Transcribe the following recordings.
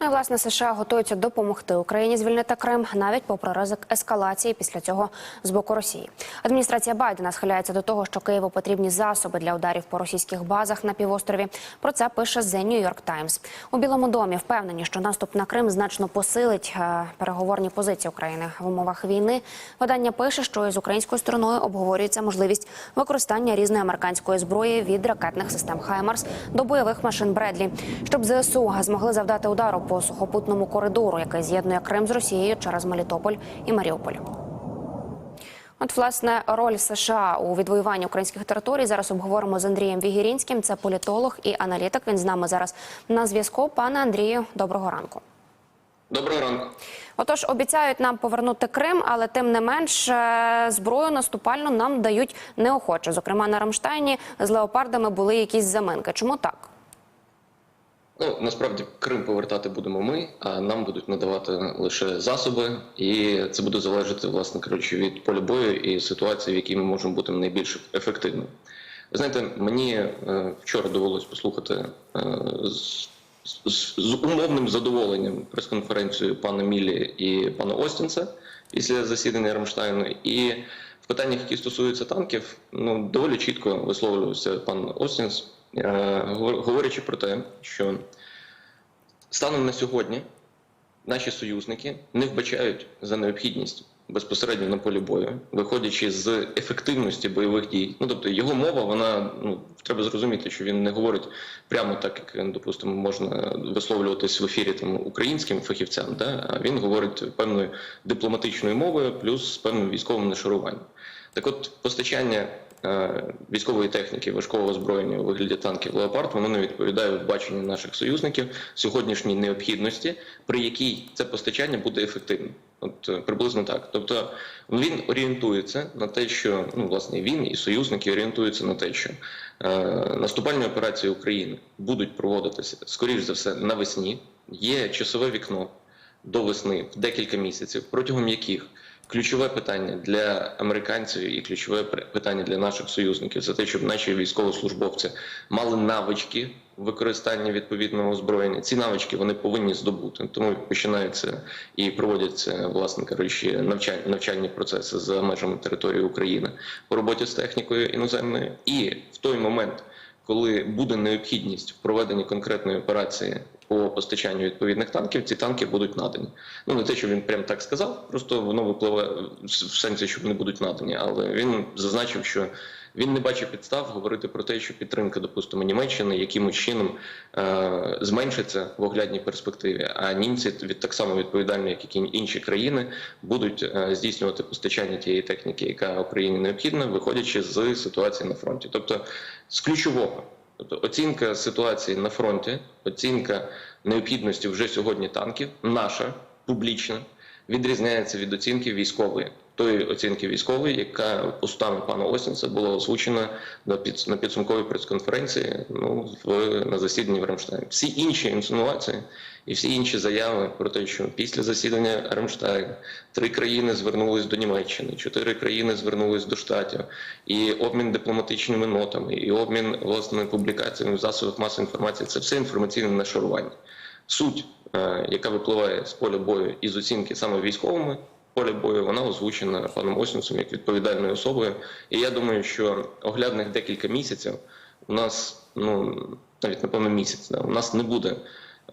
Ну і власне США готуються допомогти Україні звільнити Крим навіть попри ризик ескалації після цього з боку Росії. Адміністрація Байдена схиляється до того, що Києву потрібні засоби для ударів по російських базах на півострові. Про це пише The New York Times. У Білому домі впевнені, що наступ на Крим значно посилить е, переговорні позиції України в умовах війни. Видання пише, що із українською стороною обговорюється можливість використання різної американської зброї від ракетних систем Хаймарс до бойових машин Бредлі, щоб ЗСУ змогли завдати удару по сухопутному коридору, який з'єднує Крим з Росією через Мелітополь і Маріуполь. От, власне, роль США у відвоюванні українських територій зараз обговоримо з Андрієм Вігірінським. Це політолог і аналітик. Він з нами зараз на зв'язку. Пане Андрію, доброго ранку. Доброго ранку. Отож, обіцяють нам повернути Крим, але тим не менш е, зброю наступальну нам дають неохоче. Зокрема, на Рамштайні з леопардами були якісь заминки. Чому так? Ну насправді Крим повертати будемо ми, а нам будуть надавати лише засоби, і це буде залежати, власне кажучи, від поля бою і ситуації, в якій ми можемо бути найбільш ефективними. Ви знаєте, мені е, вчора довелось послухати е, з, з, з умовним задоволенням прес-конференцію пана Мілі і пана Остінса після засідання Рамштайну. І в питаннях, які стосуються танків, ну доволі чітко висловлювався пан Остінс. Е, говор- говорячи про те, що станом на сьогодні наші союзники не вбачають за необхідність безпосередньо на полі бою, виходячи з ефективності бойових дій. Ну тобто його мова, вона ну треба зрозуміти, що він не говорить прямо так, як допустимо, можна висловлюватись в ефірі там українським фахівцям. Да? А він говорить певною дипломатичною мовою, плюс певним військовим нашаруванням. Так, от постачання військової техніки, важкого озброєння у вигляді танків Леопард, воно не відповідає баченню наших союзників сьогоднішній необхідності, при якій це постачання буде ефективним. От е, приблизно так. Тобто він орієнтується на те, що ну власне він і союзники орієнтуються на те, що е, наступальні операції України будуть проводитися скоріш за все навесні. Є часове вікно до весни в декілька місяців, протягом яких ключове питання для американців і ключове питання для наших союзників це те, щоб наші військовослужбовці мали навички використання відповідного озброєння. Ці навички вони повинні здобути. Тому починаються і проводяться, власне кажучи, навчальні, навчальні процеси за межами території України по роботі з технікою іноземною. І в той момент, коли буде необхідність в проведенні конкретної операції по постачанню відповідних танків, ці танки будуть надані. Ну не те, що він прям так сказав, просто воно випливає в сенсі, що вони будуть надані. Але він зазначив, що він не бачив підстав говорити про те, що підтримка, допустимо, Німеччини якимось чином е- зменшиться в оглядній перспективі. А німці від так само відповідальні, як і інші країни, будуть е- здійснювати постачання тієї техніки, яка Україні необхідна, виходячи з ситуації на фронті, тобто з ключового. Тобто оцінка ситуації на фронті, оцінка необхідності вже сьогодні танків, наша публічна, відрізняється від оцінки військової. Тої оцінки військової, яка устами пана Осінса була озвучена на підсумковій прес-конференції ну в на засіданні в Рамштайні. Всі інші інсинуації і всі інші заяви про те, що після засідання Рамштайну три країни звернулись до Німеччини, чотири країни звернулись до штатів, і обмін дипломатичними нотами, і обмін власне публікаціями в засобах масової інформації це все інформаційне нашарування. Суть, е, яка випливає з поля бою із оцінки саме військовими поля бою, вона озвучена паном Осінсом як відповідальною особою. І я думаю, що оглядних декілька місяців у нас, ну навіть напевно місяць, да, у нас не буде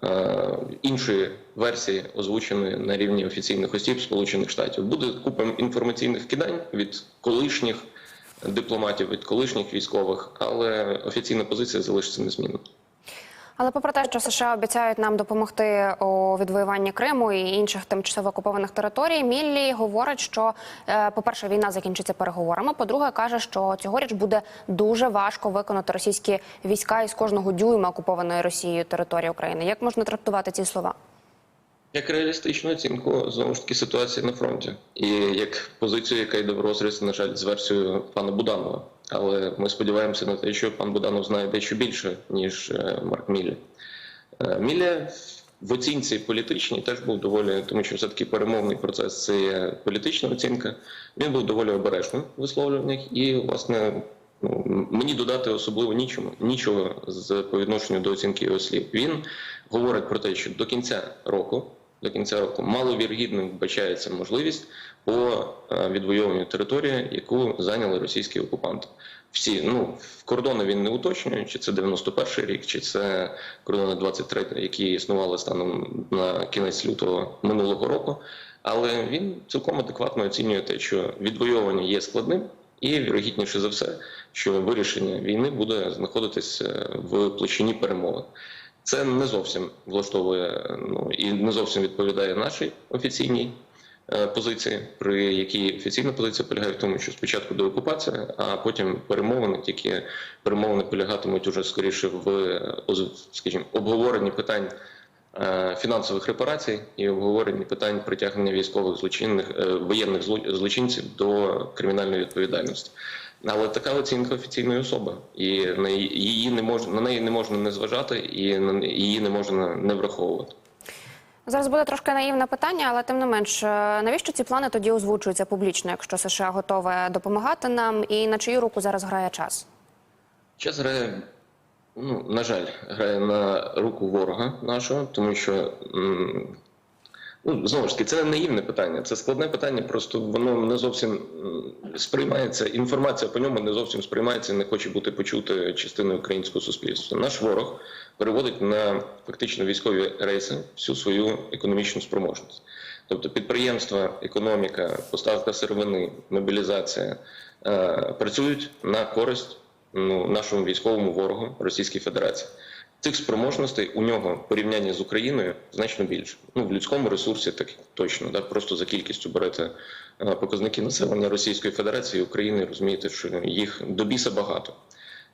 е, іншої версії озвученої на рівні офіційних осіб Сполучених Штатів. Буде купа інформаційних вкидань від колишніх дипломатів, від колишніх військових, але офіційна позиція залишиться незмінною. Але попри те, що США обіцяють нам допомогти у відвоюванні Криму і інших тимчасово окупованих територій, Міллі говорить, що, е, по-перше, війна закінчиться переговорами. По-друге, каже, що цьогоріч буде дуже важко виконати російські війська із кожного дюйма окупованої Росією території України. Як можна трактувати ці слова? Як реалістичну оцінку знову ж таки ситуації на фронті, і як позицію, яка йде в розріз, на жаль, з версією пана Буданова. Але ми сподіваємося на те, що пан Буданов знає дещо більше ніж е, Марк Міллі. Е, в оцінці політичній теж був доволі, тому що все таки перемовний процес це є політична оцінка. Він був доволі обережним в висловлюваннях, і власне Ну, мені додати особливо нічому, нічого з по відношенню до оцінки його слів. Він говорить про те, що до кінця року, до кінця року маловіргідно вбачається можливість по е, відвоюванню території, яку зайняли російські окупанти. Всі ну в кордони він не уточнює, чи це 91-й рік, чи це кордони 23, які існували станом на кінець лютого минулого року. Але він цілком адекватно оцінює те, що відвоювання є складним, і вірогідніше за все, що вирішення війни буде знаходитись е, в площині перемовин. Це не зовсім влаштовує ну і не зовсім відповідає нашій офіційній е, позиції, при якій офіційна позиція полягає в тому, що спочатку до окупації, а потім перемовини, тільки перемовини полягатимуть уже скоріше в скажімо, обговоренні питань е, фінансових репарацій і обговоренні питань притягнення військових злочинних е, воєнних зло- злочинців до кримінальної відповідальності. Але така оцінка офіційної особи, і на її не можна на неї не можна не зважати, і на її не можна не враховувати. Зараз буде трошки наївне питання, але тим не менш, е, навіщо ці плани тоді озвучуються публічно, якщо США готове допомагати нам, і на чию руку зараз грає час? Час грає, ну, на жаль, грає на руку ворога нашого, тому що м, ну, знову ж таки, це не наївне питання, це складне питання, просто воно не зовсім сприймається. Інформація по ньому не зовсім сприймається і не хоче бути почути частиною українського суспільства. Наш ворог переводить на фактично військові рейси всю свою економічну спроможність. Тобто підприємства, економіка, поставка сировини, мобілізація е, працюють на користь ну, нашому військовому ворогу Російській Федерації. Цих спроможностей у нього в порівнянні з Україною значно більше. Ну в людському ресурсі так точно, да просто за кількістю берете е, показники населення Російської Федерації України, розумієте, що їх до біса багато.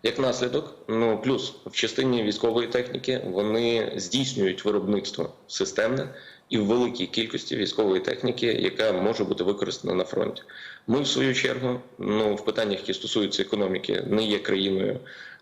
Як наслідок, ну плюс в частині військової техніки вони здійснюють виробництво системне і в великій кількості військової техніки, яка може бути використана на фронті. Ми, в свою чергу, ну в питаннях, які стосуються економіки, не є країною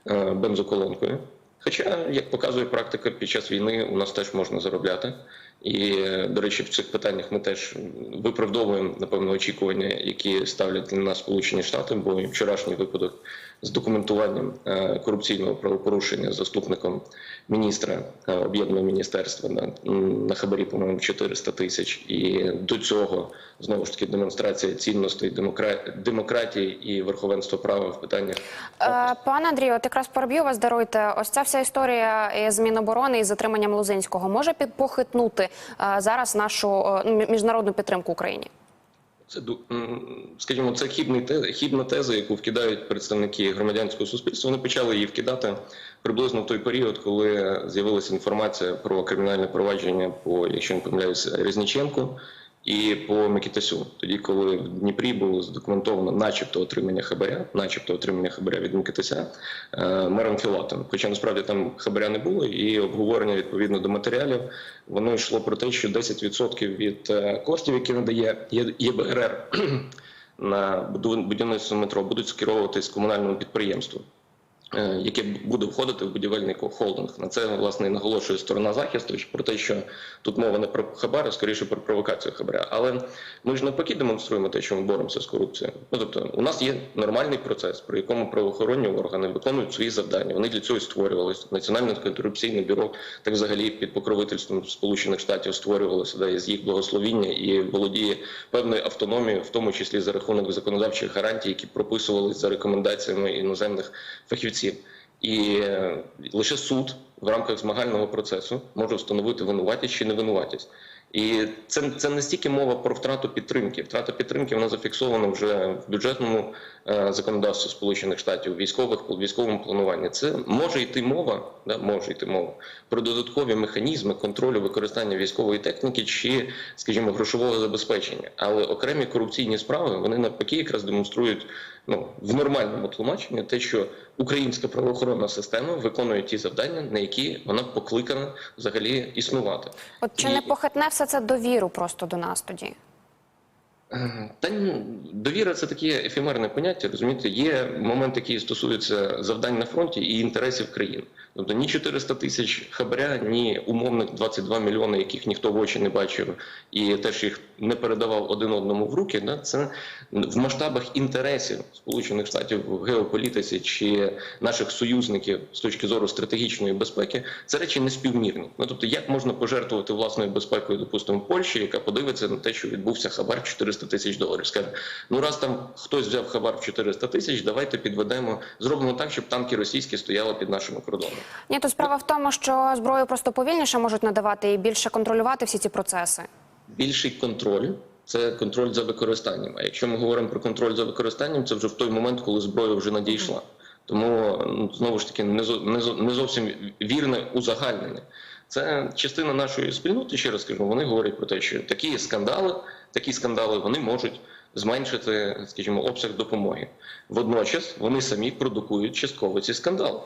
е, бензоколонкою. Хоча, як показує практика, під час війни у нас теж можна заробляти. І, до речі, в цих питаннях ми теж виправдовуємо напевно очікування, які ставлять для нас Сполучені Штати, бо вчорашній випадок з документуванням е, корупційного правопорушення заступником міністра е, об'єднаного міністерства на, на хабарі, по-моєму, 400 тисяч. І до цього знову ж таки демонстрація цінностей демокра- демократії і верховенства права в питаннях Е, Пане Андрію, от якраз переб'ю вас, даруйте. Ось ця вся історія із Міноборони і затриманням Лузинського може похитнути зараз нашу е, ну, міжнародну підтримку Україні? Це скажімо, це хібний те- хібна теза, яку вкидають представники громадянського суспільства. Вони почали її вкидати приблизно в той період, коли з'явилася інформація про кримінальне провадження по, якщо не помиляюся, Різниченку і по Микитасю. Тоді, коли в Дніпрі було задокументовано, начебто отримання хабаря, начебто отримання хабаря від Микитася е, мером Філатом. Хоча насправді там хабаря не було, і обговорення відповідно до матеріалів воно йшло про те, що 10% від е, коштів, які надає ЄБРР на будівництво метро, будуть скеровуватись комунальному підприємству. Е, Яке буде входити в будівельний холдинг. На це власне і наголошує сторона захисту про те, що тут мова не про хабар, а скоріше про провокацію хабаря. Але ми ж навпаки демонструємо те, що ми боремося з корупцією. Ну тобто, у нас є нормальний процес, при якому правоохоронні органи виконують свої завдання. Вони для цього і створювалися. Національне антикорупційне бюро так взагалі під покровительством Сполучених Штатів створювалося да, із їх благословіння і володіє певною автономією, в тому числі за рахунок законодавчих гарантій, які прописувалися за рекомендаціями іноземних фахівців. І е, лише суд в рамках змагального процесу може встановити винуватість чи невинуватість. І це, це не стільки мова про втрату підтримки. Втрата підтримки вона зафіксована вже в бюджетному е, законодавстві Сполучених Штатів, військових військовому плануванні. Це може йти мова, да, може йти мова про додаткові механізми контролю використання військової техніки чи, скажімо, грошового забезпечення. Але окремі корупційні справи вони навпаки якраз демонструють ну в нормальному тлумаченні те, що українська правоохоронна система виконує ті завдання, на які вона покликана взагалі існувати. От чи І- не похитне все це довіру просто до нас тоді? Та довіра це таке ефемерне поняття. Розумієте, є момент, який стосується завдань на фронті і інтересів країн. Тобто ні 400 тисяч хабаря, ні умовних 22 мільйони, яких ніхто в очі не бачив, і теж їх не передавав один одному в руки. Да, це в масштабах інтересів Сполучених Штатів в геополітиці чи наших союзників з точки зору стратегічної безпеки. Це речі неспівмірні. Ну тобто, як можна пожертвувати власною безпекою, допустимо, Польщі, яка подивиться на те, що відбувся хабар 400 тисяч доларів. Скаже, ну раз там хтось взяв хабар в 400 тисяч, давайте підведемо, зробимо так, щоб танки російські стояли під нашими кордонами. Ні, то справа в тому, що зброю просто повільніше можуть надавати і більше контролювати всі ці процеси. Більший контроль. Це контроль за використанням. А якщо ми говоримо про контроль за використанням, це вже в той момент, коли зброя вже надійшла. Тому ну, знову ж таки не зовсім вірне узагальнення. Це частина нашої спільноти. Ще раз кажу, вони говорять про те, що такі скандали, такі скандали вони можуть зменшити, скажімо, обсяг допомоги. Водночас вони самі продукують частково ці скандали.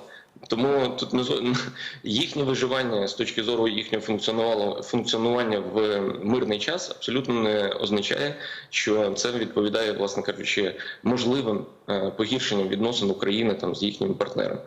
Тому тут їхнє виживання з точки зору їхнього функціонування в мирний час абсолютно не означає, що це відповідає, власне кажучи, можливим е, погіршенням відносин України там з їхніми партнерами.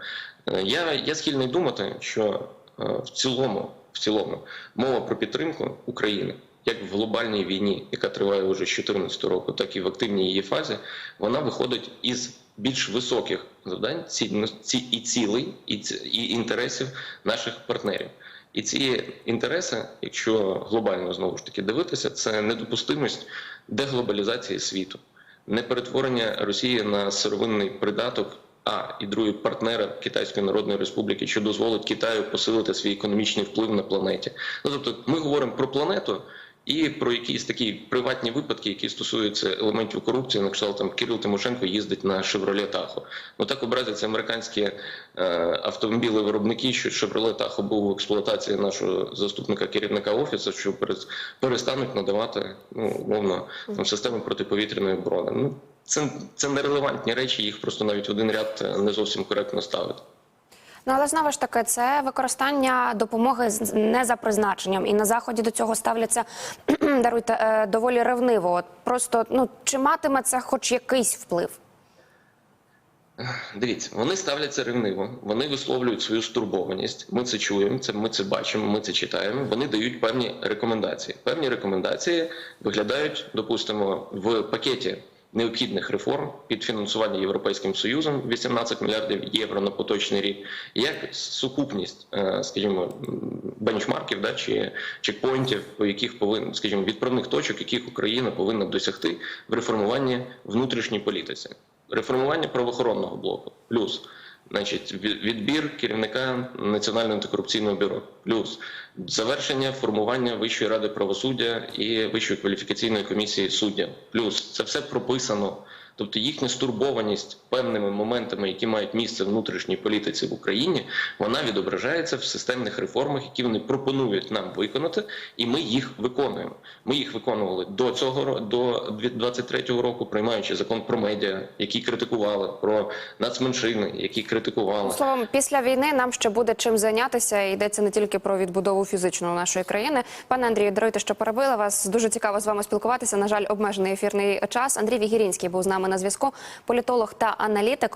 Е, Я, я схильний думати, що в цілому, в цілому мова про підтримку України. Як в глобальній війні, яка триває вже з 2014 року, так і в активній її фазі, вона виходить із більш високих завдань, цінності і цілей, і, ці- і інтересів наших партнерів. І ці інтереси, якщо глобально знову ж таки дивитися, це недопустимість деглобалізації світу, не перетворення Росії на сировинний придаток. А і другий партнера Китайської Народної Республіки, що дозволить Китаю посилити свій економічний вплив на планеті. Ну тобто, ми говоримо про планету і про якісь такі приватні випадки, які стосуються елементів корупції, на кшталт там Кирил Тимошенко їздить на Chevrolet Tahoe. Ну так образяться американські е, автомобілі-виробники, що Chevrolet Tahoe був в експлуатації нашого заступника керівника офісу, що перес- перестануть надавати ну умовно там системи протиповітряної оборони. Ну це, це нерелевантні речі, їх просто навіть в один ряд е, не зовсім коректно ставити. Ну але знову ж таки, це використання допомоги не за призначенням, і на заході до цього ставляться даруйте е, доволі ревниво. От просто ну чи матиме це хоч якийсь вплив? Дивіться, вони ставляться ревниво, вони висловлюють свою стурбованість. Ми це чуємо, це ми це бачимо, ми це читаємо. Вони дають певні рекомендації. Певні рекомендації виглядають, допустимо, в пакеті необхідних реформ під фінансування Європейським Союзом 18 мільярдів євро на поточний рік, як сукупність, е, скажімо, бенчмарків да, чи чекпоінтів, по яких повинен, скажімо, відправних точок, яких Україна повинна досягти в реформуванні внутрішньої політиці. Реформування правоохоронного блоку, плюс значить, відбір керівника Національного антикорупційного бюро, плюс завершення формування Вищої ради правосуддя і Вищої кваліфікаційної комісії суддів, плюс це все прописано. Тобто їхня стурбованість певними моментами, які мають місце в внутрішній політиці в Україні, вона відображається в системних реформах, які вони пропонують нам виконати, і ми їх виконуємо. Ми їх виконували до цього до 2023 року, приймаючи закон про медіа, які критикували, про нацменшини, які критикували. Словом, після війни нам ще буде чим зайнятися. Йдеться не тільки про відбудову фізичну нашої країни. Пане Андрію, даруйте, що перебила вас. Дуже цікаво з вами спілкуватися. На жаль, обмежений ефірний час. Андрій Вігірінський був з нами на зв'язку. Політолог та аналітик.